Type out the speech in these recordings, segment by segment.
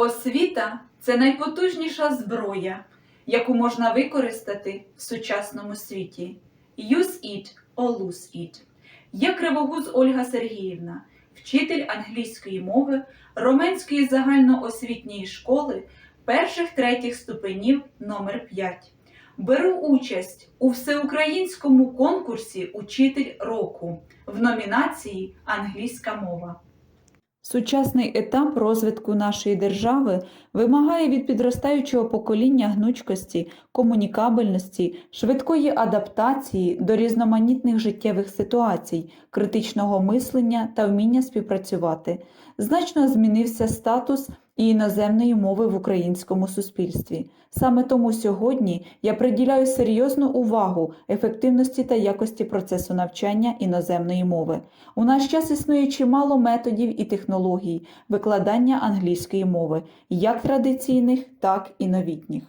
Освіта це найпотужніша зброя, яку можна використати в сучасному світі. Use it or lose it. Я Кривогуз Ольга Сергіївна, вчитель англійської мови Роменської загальноосвітньої школи перших третіх ступенів номер 5 Беру участь у всеукраїнському конкурсі Учитель року в номінації Англійська мова. Сучасний етап розвитку нашої держави вимагає від підростаючого покоління гнучкості, комунікабельності, швидкої адаптації до різноманітних життєвих ситуацій, критичного мислення та вміння співпрацювати. Значно змінився статус і іноземної мови в українському суспільстві. Саме тому сьогодні я приділяю серйозну увагу ефективності та якості процесу навчання іноземної мови. У наш час існує чимало методів і технологій викладання англійської мови, як традиційних, так і новітніх.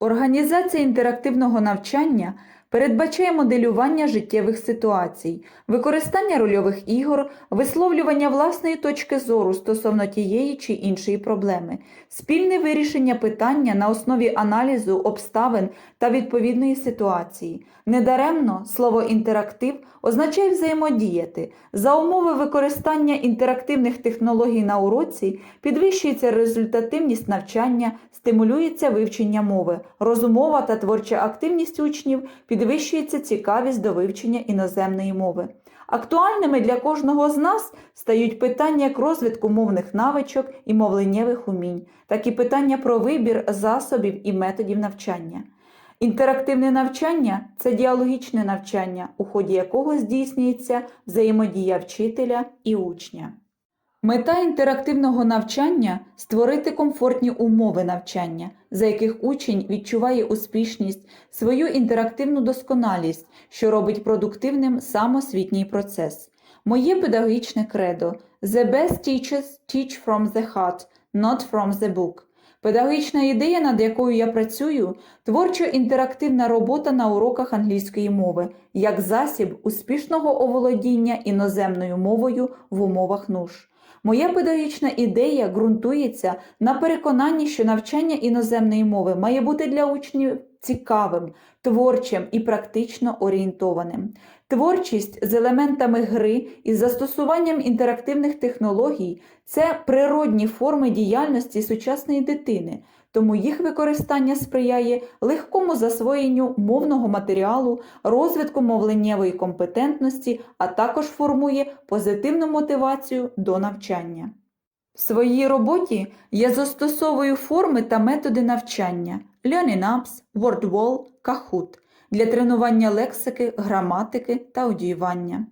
Організація інтерактивного навчання передбачає моделювання життєвих ситуацій, використання рольових ігор, висловлювання власної точки зору стосовно тієї чи іншої проблеми, спільне вирішення питання на основі аналізу обставин та відповідної ситуації. Недаремно слово інтерактив означає взаємодіяти. За умови використання інтерактивних технологій на уроці підвищується результативність навчання, стимулюється вивчення мови, розумова та творча активність учнів, підвищується цікавість до вивчення іноземної мови. Актуальними для кожного з нас стають питання як розвитку мовних навичок і мовленнєвих умінь, так і питання про вибір засобів і методів навчання. Інтерактивне навчання це діалогічне навчання, у ході якого здійснюється взаємодія вчителя і учня. Мета інтерактивного навчання створити комфортні умови навчання, за яких учень відчуває успішність, свою інтерактивну досконалість, що робить продуктивним самосвітній процес. Моє педагогічне кредо The best teachers teach from the heart, not from the book. Педагогічна ідея, над якою я працюю, творчо-інтерактивна робота на уроках англійської мови як засіб успішного оволодіння іноземною мовою в умовах нуж. Моя педагогічна ідея ґрунтується на переконанні, що навчання іноземної мови має бути для учнів цікавим, творчим і практично орієнтованим. Творчість з елементами гри і застосуванням інтерактивних технологій це природні форми діяльності сучасної дитини, тому їх використання сприяє легкому засвоєнню мовного матеріалу, розвитку мовленнєвої компетентності, а також формує позитивну мотивацію до навчання. В своїй роботі я застосовую форми та методи навчання Learning Apps, WordWall, Kahoot для тренування лексики, граматики та одіювання.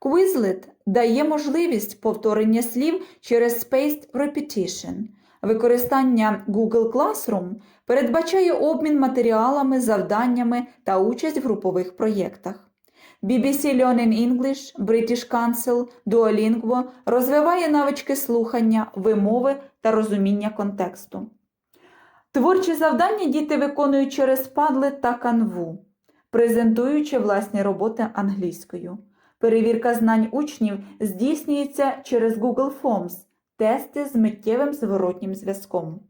Quizlet дає можливість повторення слів через Spaced Repetition. Використання Google Classroom передбачає обмін матеріалами, завданнями та участь в групових проєктах. BBC Learning English, British Council, Duolingo розвиває навички слухання, вимови та розуміння контексту. Творчі завдання діти виконують через Padlet та Canvu, презентуючи власні роботи англійською. Перевірка знань учнів здійснюється через Google Forms, тести з миттєвим зворотнім зв'язком.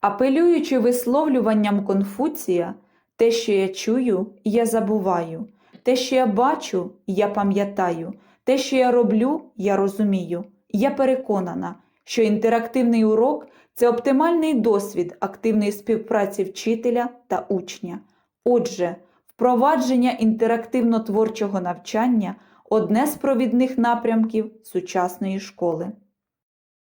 Апелюючи висловлюванням Конфуція, те, що я чую, я забуваю, те, що я бачу, я пам'ятаю, те, що я роблю, я розумію. Я переконана, що інтерактивний урок це оптимальний досвід активної співпраці вчителя та учня. Отже, впровадження інтерактивно-творчого навчання одне з провідних напрямків сучасної школи.